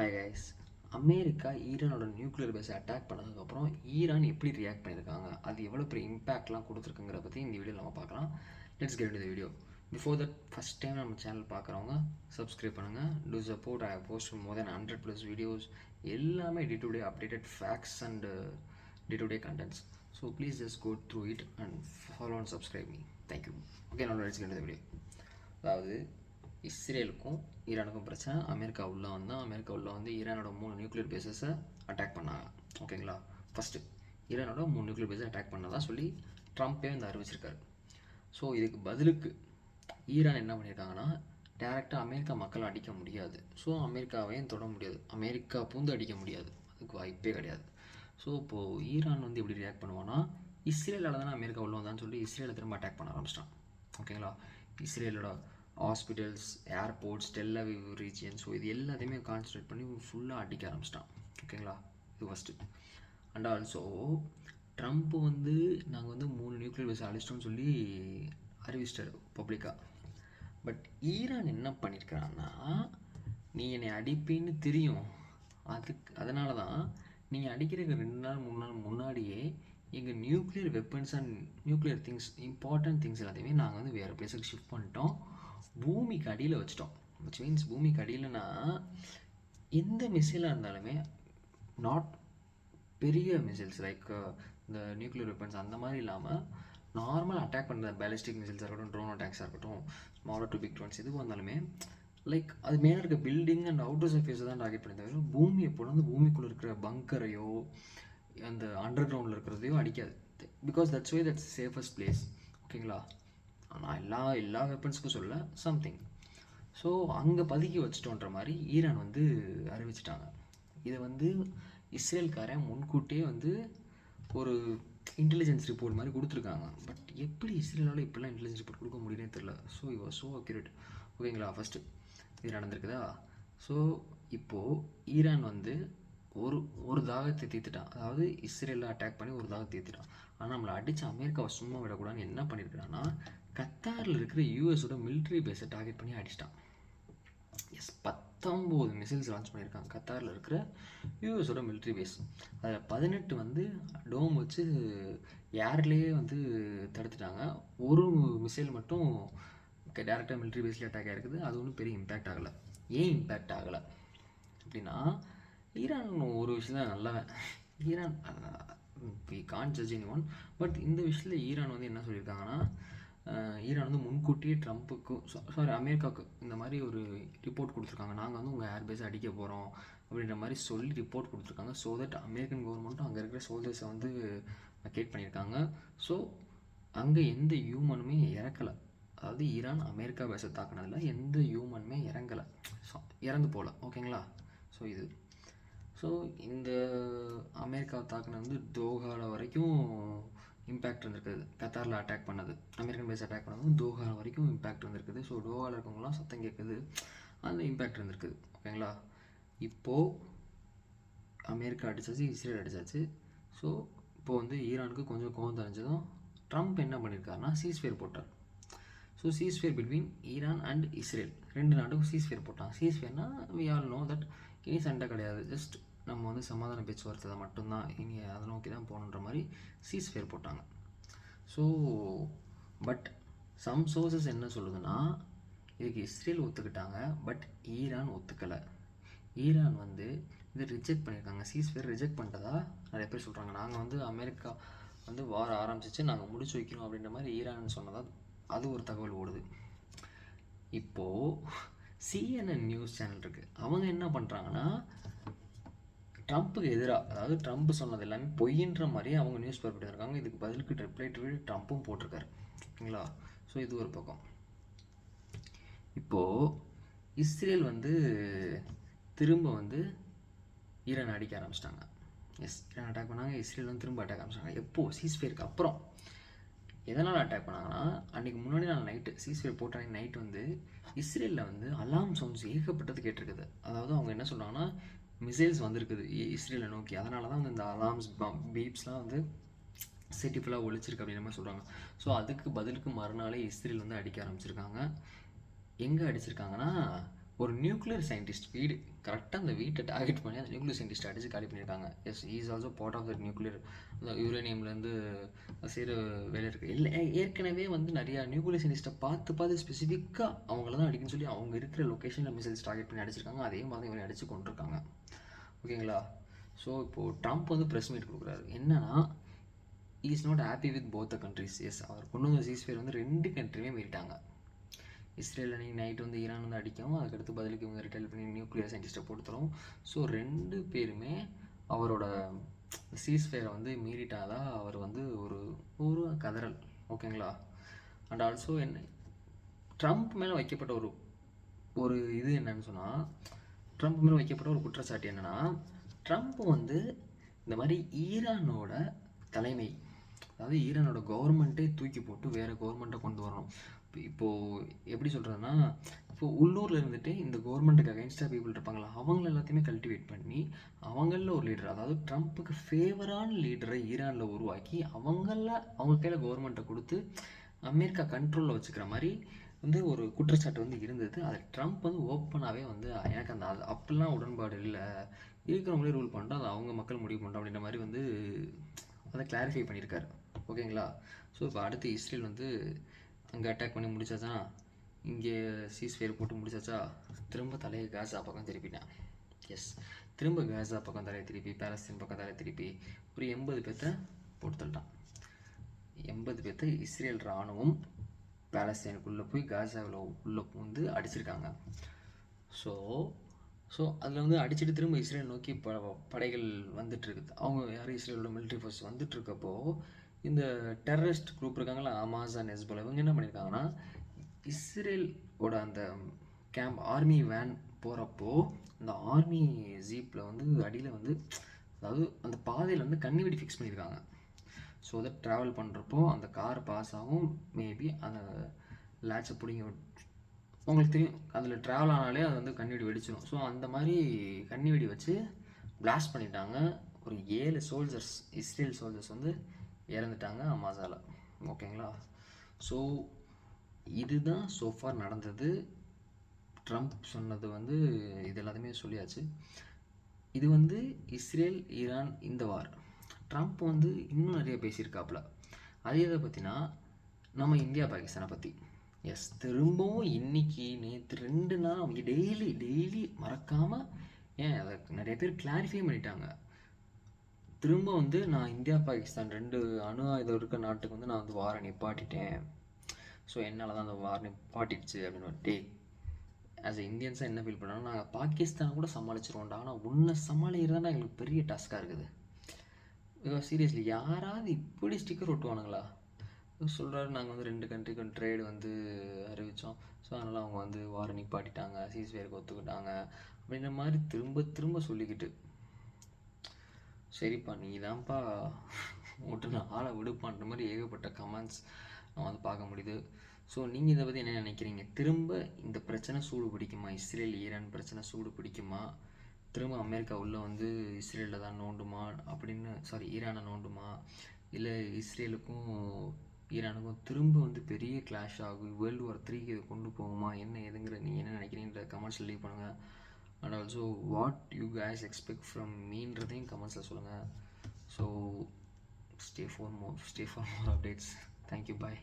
Hi guys America ஈரானோட nuclear பேஸை attack பண்ணதுக்கப்புறம் ஈரான் எப்படி ரியாக்ட் பண்ணியிருக்காங்க? அது எவ்வளோ பெரிய இம்பேக்ட்லாம் கொடுத்துருக்குங்கிற பற்றி இந்த வீடியோ நம்ம பார்க்கலாம். லெட்ஸ் கெட் இந்த video before that first time நம்ம சேனல் பார்க்குறவங்க சப்ஸ்கிரைப் பண்ணுங்கள் to support I post more than hundred plus videos எல்லாமே day to day updated facts and day to day contents so please just go through it and follow and subscribe me thank you okay நான் let's get இந்த video அதாவது இஸ்ரேலுக்கும் ஈரானுக்கும் பிரச்சனை. America உள்ளே வந்தால் America உள்ளே வந்து ஈரானோட மூணு நியூக்ளியர் பேசஸை அட்டாக் பண்ணாங்க. ஓகேங்களா ஃபஸ்ட்டு ஈரானோட மூணு நியூக்ளியர் பேஸை அட்டாக் பண்ணதான் சொல்லி ட்ரம்ப்பே வந்து அறிவிச்சிருக்காரு. ஸோ இதுக்கு பதிலுக்கு ஈரான் என்ன பண்ணியிருக்காங்கன்னா டேரெக்டாக அமெரிக்கா மக்களை அடிக்க முடியாது. ஸோ அமெரிக்காவையும் தொட முடியாது. அமெரிக்கா பூந்து அடிக்க முடியாது. அதுக்கு வாய்ப்பே கிடையாது. ஸோ இப்போது ஈரான் வந்து எப்படி ரியாக்ட் பண்ணுவான்னா இஸ்ரேலால் தானே அமெரிக்கா உள்ள வந்தான்னு சொல்லி இஸ்ரேலை திரும்ப அட்டாக் பண்ண ஆரம்பிச்சிட்டான். ஓகேங்களா இஸ்ரேலோட hospitals airports Tel Aviv region so இது எல்லாத்தையுமே கான்சன்ட்ரேட் பண்ணி ஃபுல்லாக அடிக்க ஆரம்பிச்சிட்டான். ஓகேங்களா இது ஃபஸ்ட்டு அண்ட் ஆல்சோ ட்ரம்ப் வந்து நாங்கள் வந்து மூணு நியூக்ளியர் பேஸ் அழிச்சிட்டோம்னு சொல்லி அறிவிச்சிட்டார் பப்ளிக்காக பட் ஈரான் என்ன பண்ணியிருக்கிறான்னா நீ என்னை அடிப்பேன்னு தெரியும். அதுக்கு அதனால தான் நீங்கள் அடிக்கிறதுக்கு ரெண்டு நாள் மூணு நாள் முன்னாடியே எங்கள் nuclear weapons and nuclear things important things எல்லாத்தையுமே நாங்கள் வந்து வேறு பிளேஸுக்கு ஷிஃப்ட் பண்ணிட்டோம். பூமிக்கு அடியில் வச்சிட்டோம். விச் மீன்ஸ் பூமிக்கு அடியிலனா எந்த மிசைலாக இருந்தாலுமே நாட் பெரிய மிசைல்ஸ் லைக் uh, இந்த நியூக்ளியர் வெப்பன்ஸ் அந்த மாதிரி இல்லாமல் நார்மல் அட்டாக் பண்ணுற பேலிஸ்டிக் மிசைல்ஸாக இருக்கட்டும் ட்ரோன் அட்டாக்ஸாக இருக்கட்டும் ஸ்மாலர் டு பிக் ட்ரோன்ஸ் எதுவாக இருந்தாலுமே லைக் அது மேலே இருக்க பில்டிங் அண்ட் அவுட்டர் சர்ஃபேஸை தான் டார்கெட் பண்ணி தவிர பூமியை போல வந்து பூமிக்குள்ளே இருக்கிற பங்கரையோ அந்த அண்டர் கிரவுண்டில் இருக்கிறதையோ அடிக்காது. Because that's way that's safest place ஓகேங்களா ஆனால் எல்லா எல்லா வெப்பன்ஸுக்கும் சொல்ல சம்திங் ஸோ அங்கே பதுக்கி வச்சிட்டோன்ற மாதிரி ஈரான் வந்து அறிவிச்சிட்டாங்க. இதை வந்து இஸ்ரேல்காரன் முன்கூட்டியே வந்து ஒரு இன்டெலிஜென்ஸ் ரிப்போர்ட் மாதிரி கொடுத்துருக்காங்க. பட் எப்படி இஸ்ரேலால் இப்படிலாம் இன்டெலிஜென்ஸ் ரிப்போர்ட் கொடுக்க முடியும்னே தெரில ஸோ இவ ஸோ அக்யூரேட் ஓகேங்களா ஃபஸ்ட்டு இது நடந்திருக்குதா? ஸோ இப்போது ஈரான் வந்து ஒரு ஒரு தாகத்தை தீர்த்துட்டான். அதாவது இஸ்ரேலில் அட்டாக் பண்ணி ஒரு தாகத்தை தீர்த்துட்டான். ஆனால் நம்மளை அடித்து அமெரிக்காவை சும்மா விடக்கூடாதுன்னு என்ன பண்ணியிருக்கிறான்னா கத்தாரில் இருக்கிற யூஎஸோட மிலிட்ரி பேஸை டார்கெட் பண்ணி அடிச்சிட்டான். எஸ் பத்தொம்போது மிசைல்ஸ் லான்ச் பண்ணியிருக்காங்க கத்தாரில் இருக்கிற யூஎஸோட மிலிட்ரி பேஸ் அதில் பதினெட்டு வந்து டோம் வச்சு ஏர்லேயே வந்து தடுத்துட்டாங்க. ஒரு மிசைல் மட்டும் டேரெக்டாக மிலிட்ரி பேஸில் அட்டாக் ஆகிருக்குது அது ஒன்றும் பெரிய இம்பேக்ட் ஆகலை. ஏன் இம்பேக்ட் ஆகலை? அப்படின்னா ஈரான் ஒரு விஷயம் தான் நல்லவன் Iran we can judge anyone but இந்த விஷயத்தில் ஈரான் வந்து என்ன சொல்லியிருக்காங்கன்னா ஈரான் வந்து முன்கூட்டியே ட்ரம்ப்புக்கும் சாரி அமெரிக்காவுக்கு இந்த மாதிரி ஒரு ரிப்போர்ட் கொடுத்துருக்காங்க. நாங்கள் வந்து உங்கள் ஏர்பேஸை அடிக்க போகிறோம் அப்படின்ற மாதிரி சொல்லி ரிப்போர்ட் கொடுத்துருக்காங்க. ஸோ தட் அமெரிக்கன் கவர்மெண்ட்டும் அங்கே இருக்கிற சோல்ஜர்ஸை வந்து கேட் பண்ணியிருக்காங்க. ஸோ அங்கே எந்த ஹியூமனுமே இறக்கலை. அதாவது ஈரான் அமெரிக்கா பேச தாக்குனதில் எந்த ஹியூமனுமே இறங்கலை. ஸோ இறந்து போகல ஓகேங்களா ஸோ இது. ஸோ இந்த அமெரிக்கா தாக்குனது வந்து தோஹால வரைக்கும் இம்பேக்ட் இருந்திருக்குது. கத்தாரில் அட்டாக் பண்ணது. அமெரிக்கன் பேஸ் அட்டாக் பண்ணது தோஹா வரைக்கும் இம்பேக்ட் வந்திருக்குது. ஸோ டோஹாவில் இருக்கவங்களாம் சத்தம் கேட்குது. அந்த இம்பேக்ட் இருந்திருக்குது ஓகேங்களா இப்போது அமெரிக்கா அடித்தாச்சு இஸ்ரேல் அடித்தாச்சு ஸோ இப்போது வந்து ஈரானுக்கு கொஞ்சம் கோவம் தெரிஞ்சதும் ட்ரம்ப் என்ன பண்ணியிருக்காருன்னா சீஸ்ஃபேர் போட்டார். So ceasefire between Iran and Israel. ரெண்டு நாட்டுக்கும் சீஸ்ஃபேர் போட்டாங்க. சீஸ்ஃபேர்னா வி ஆல் நோ தட் இனி சண்டை கிடையாது. ஜஸ்ட் நம்ம வந்து சமாதான பேச்சுவார்த்தை மட்டும்தான் இனி அதை நோக்கி தான் போகணுன்ற மாதிரி சீஸ்ஃபேர் போட்டாங்க. ஸோ பட் சம் சோர்சஸ் என்ன சொல்லுதுன்னா இதுக்கு இஸ்ரேல் ஒத்துக்கிட்டாங்க பட் ஈரான் ஒத்துக்கலை. ஈரான் வந்து இதை ரிஜெக்ட் பண்ணியிருக்காங்க. சீஸ்ஃபேர் ரிஜெக்ட் பண்ணிட்டதா? நிறைய பேர் சொல்கிறாங்க நாங்கள் வந்து அமெரிக்கா வந்து வார ஆரம்பிச்சிச்சு நாங்கள் முடிச்சு வைக்கிறோம் அப்படின்ற மாதிரி ஈரான் சொன்னதாக அது ஒரு தகவல் ஓடுது. இப்போது சிஎன்என் நியூஸ் சேனல் இருக்குது அவங்க என்ன பண்ணுறாங்கன்னா ட்ரம்ப்புக்கு எதிராக அதாவது ட்ரம்ப் சொன்னது எல்லாமே பொய்ன்ற மாதிரி அவங்க நியூஸ் பேப்பர் இருக்காங்க. இதுக்கு பதிலுக்கு ரிப்ளை டு ட்ரம்ப்பும் போட்டிருக்காரு. ஓகேங்களா? ஸோ இது ஒரு பக்கம். இப்போது இஸ்ரேல் வந்து திரும்ப வந்து ஈரான் அடிக்க ஆரம்பிச்சிட்டாங்க. எஸ் ஈரான் அட்டாக் பண்ணாங்க. இஸ்ரேல் வந்து திரும்ப அட்டாக் ஆரம்பிச்சிட்டாங்க. எப்போது சீஸ்ஃபேருக்கு அப்புறம். எதனால் அட்டாக் பண்ணாங்கன்னா அன்றைக்கி முன்னாடி நாள் நைட்டு சீஸ்ஃபேர் போட்ட அன்றைக்கி நைட் வந்து இஸ்ரேலில் வந்து அலாம் சவுண்ட்ஸ் ஏகப்பட்டது கேட்டிருக்குது. அதாவது அவங்க என்ன சொல்கிறாங்கன்னா மிசைல்ஸ் வந்திருக்குது இஸ்ரேலை நோக்கி. அதனால தான் வந்து இந்த அலார்ம்ஸ் பீப்ஸ்லாம் வந்து சிட்டி ஃபுல்லாக ஒழிச்சிருக்கு அப்படின்ற மாதிரி சொல்கிறாங்க ஸோ அதுக்கு பதிலுக்கு மறுநாளே இஸ்ரேல் வந்து அடிக்க ஆரம்பிச்சிருக்காங்க. எங்கே அடிச்சிருக்காங்கன்னா ஒரு நியூக்ளியர் சயின்டிஸ்ட் வீடு கரெக்டாக அந்த வீட்டை டார்கெட் பண்ணி அந்த நியூக்ளியர் சயின்டிஸ்ட் அடித்து காலி பண்ணியிருக்காங்க yes is also part of that nuclear அந்த யூரேனியம்லேருந்து செய்கிற வேலை இருக்குது இல்லை ஏற்கனவே வந்து நிறையா நியூக்ளியர் சயின்டிஸ்ட்டை பார்த்து பார்த்து ஸ்பெசிஃபிக்காக அவங்கள தான் அடிக்கணும்னு சொல்லி அவங்க இருக்கிற லொக்கேஷனில் மிசைல்ஸ் டார்கெட் பண்ணி அடிச்சிருக்காங்க. அதே மாதிரி இவரை அடித்து கொண்டிருக்காங்க ஓகேங்களா ஸோ இப்போது ட்ரம்ப் வந்து ப்ரெஸ் மீட் கொடுக்குறாரு. என்னன்னா is not happy with both the countries yes அவர் கொண்டு வந்த சீஸ்ஃபேர் வந்து ரெண்டு கண்ட்ரியுமே மீறிட்டாங்க. இஸ்ரேல் அன்றைக்கி நைட் வந்து ஈரான் வந்து அடிக்கும் அதுக்கடுத்து பதிலுக்கு இவங்க ரிட்டைல் பண்ணி நியூக்ளியர் சயின்டிஸ்ட்டை போட்டுத்தரும். ஸோ ரெண்டு பேருமே அவரோட சீஸ்ஃபயரை வந்து மீறிட்டாதான் அவர் வந்து ஒரு ஒரு கதறல் ஓகேங்களா அண்ட் ஆல்சோ என்ன ட்ரம்ப் மேலே வைக்கப்பட்ட ஒரு ஒரு இது என்னன்னு சொன்னால் ட்ரம்ப் மேலே வைக்கப்பட்ட ஒரு குற்றச்சாட்டு என்னென்னா ட்ரம்ப் வந்து இந்த மாதிரி ஈரானோட தலைமை அதாவது ஈரானோட கவர்மெண்ட்டே தூக்கி போட்டு வேறு கவர்மெண்ட்டை கொண்டு வரணும். இப்போது எப்படி சொல்கிறதுன்னா இப்போ உள்ளூரில் இருந்துட்டு இந்த கவர்மெண்ட்டுக்கு அகைன்ஸ்டாக பீப்புள் இருப்பாங்களா அவங்கள எல்லாத்தையுமே கல்டிவேட் பண்ணி அவங்களில் ஒரு லீடர் அதாவது ட்ரம்ப்புக்கு ஃபேவரான லீடரை ஈரானில் உருவாக்கி அவங்கள அவங்க கையில் கவர்மெண்ட்டை கொடுத்து அமெரிக்கா கண்ட்ரோலில் வச்சுக்கிற மாதிரி வந்து ஒரு குற்றச்சாட்டு வந்து இருந்தது. அது ட்ரம்ப் வந்து ஓப்பனாகவே வந்து எனக்கு அந்த அது அப்படிலாம் உடன்பாடு இல்லை. இருக்கிறவங்களே ரூல் பண்ணுறோம் அது அவங்க மக்கள் முடிவு பண்ணுறோம் அப்படின்ற மாதிரி வந்து அதை கிளாரிஃபை பண்ணியிருக்காரு. ஓகேங்களா ஸோ இப்போ அடுத்து இஸ்ரேல் வந்து அங்கே அட்டாக் பண்ணி முடிச்சாச்சா? இங்கே சீஸ்ஃபேர் போட்டு முடிச்சாச்சா? திரும்ப தலையை காசா பக்கம் திருப்பினேன் எஸ் திரும்ப காசா பக்கம் தலையை திருப்பி பேலஸ்தீன் பக்கம் தலையை திருப்பி ஒரு எண்பது பேர்த்த போட்டு தள்ளிட்டான் எண்பது பேர்த்த இஸ்ரேல் இராணுவம் பேலஸ்தீனுக்குள்ளே போய் காசாவில் உள்ளே வந்து அடிச்சிருக்காங்க. ஸோ ஸோ அதில் வந்து அடிச்சுட்டு திரும்ப இஸ்ரேல் நோக்கி ப படைகள் வந்துட்டுருக்குது அவங்க யாரும் இஸ்ரேலோட மிலிட்ரி ஃபோர்ஸ் வந்துட்டுருக்கப்போ இந்த டெரரிஸ்ட் குரூப் இருக்காங்களா அமாசான் ஹெஸ்போலா இவங்க என்ன பண்ணியிருக்காங்கன்னா இஸ்ரேலோட அந்த கேம்ப் ஆர்மி வேன் போகிறப்போ அந்த ஆர்மி ஜீப்பில் வந்து அடியில் வந்து அதாவது அந்த பாதையில் வந்து கண்ணி வெடி ஃபிக்ஸ் பண்ணியிருக்காங்க ஸோ அதை ட்ராவல் பண்ணுறப்போ அந்த கார் பாஸ் ஆகும். மேபி அந்த லேட்சை பிடிங்கி உங்களுக்கு தெரியும் அதில் ட்ராவல் ஆனாலே அது வந்து கண்ணி வெடி வெடிச்சிடும் ஸோ அந்த மாதிரி கண்ணி வெடி வச்சு பிளாஸ்ட் பண்ணிட்டாங்க. ஒரு ஏழு சோல்ஜர்ஸ் இஸ்ரேல் சோல்ஜர்ஸ் வந்து இறந்துட்டாங்க அமாசால ஓகேங்களா? ஸோ இதுதான் சோஃபார் நடந்தது. ட்ரம்ப் சொன்னது வந்து இது எல்லாத்தையுமே சொல்லியாச்சு. இது வந்து இஸ்ரேல் ஈரான் இந்த வார் ட்ரம்ப் வந்து இன்னும் நிறைய பேசியிருக்காப்புல. அது எதை பற்றினா நம்ம இந்தியா பாகிஸ்தானை பற்றி எஸ் திரும்பவும் இன்னைக்கு நேற்று ரெண்டு நாள் அவங்க டெய்லி டெய்லி மறக்காமல் ஏன் அதை நிறைய பேர் கிளாரிஃபை பண்ணிட்டாங்க. திரும்ப வந்து நான் இந்தியா பாகிஸ்தான் ரெண்டு அணு ஆயுதம் இருக்க நாட்டுக்கு வந்து நான் வந்து வாரை நிப்பாட்டிட்டேன். ஸோ என்னால் தான் அந்த வாரை நிப்பாட்டிடுச்சு அப்படின்னு டே ஆஸ் எ இந்தியன்ஸாக என்ன ஃபீல் பண்ணோம் நாங்கள் பாகிஸ்தான் கூட சமாளிச்சிருவோம்டா. ஆனால் உன்னை தான் எங்களுக்கு பெரிய டாஸ்க்காக இருக்குது. பிகாஸ் சீரியஸ்லி யாராவது இப்படி ஸ்டிக்கர் ஒட்டுவானுங்களா? சொல்கிறாரு நாங்கள் வந்து ரெண்டு கண்ட்ரிக்கும் ட்ரேடு வந்து அறிவித்தோம் ஸோ அதனால் அவங்க வந்து வார நிப்பாட்டிட்டாங்க சீஸ்வேருக்கு ஒத்துக்கிட்டாங்க. அப்படின்ற மாதிரி திரும்ப திரும்ப சொல்லிக்கிட்டு. சரிப்பா நீ தான்ப்பா விட்டு ஆளை விடுப்பான்ற மாதிரி ஏகப்பட்ட கமெண்ட்ஸ் நான் வந்து பார்க்க முடியுது. ஸோ நீங்கள் இதை பற்றி என்ன நினைக்கிறீங்க? திரும்ப இந்த பிரச்சனை சூடு பிடிக்குமா? இஸ்ரேல் ஈரான் பிரச்சனை சூடு பிடிக்குமா? திரும்ப அமெரிக்கா உள்ளே வந்து இஸ்ரேலில் தான் நோண்டுமா? அப்படின்னு சாரி ஈரானை நோண்டுமா? இல்லை இஸ்ரேலுக்கும் ஈரானுக்கும் திரும்ப வந்து பெரிய கிளாஷ் ஆகும் வேர்ல்டு வார் த்ரீக்கு இது கொண்டு போகுமா? என்ன எதுங்கிற நீங்கள் என்ன நினைக்கிறீங்கன்ற கமெண்ட்ஸ் லீவ் பண்ணுங்கள் and also what you guys expect from மீன்றதையும் கமெண்ட்ஸில் சொல்லுங்கள் so stay for more stay for more updates thank you bye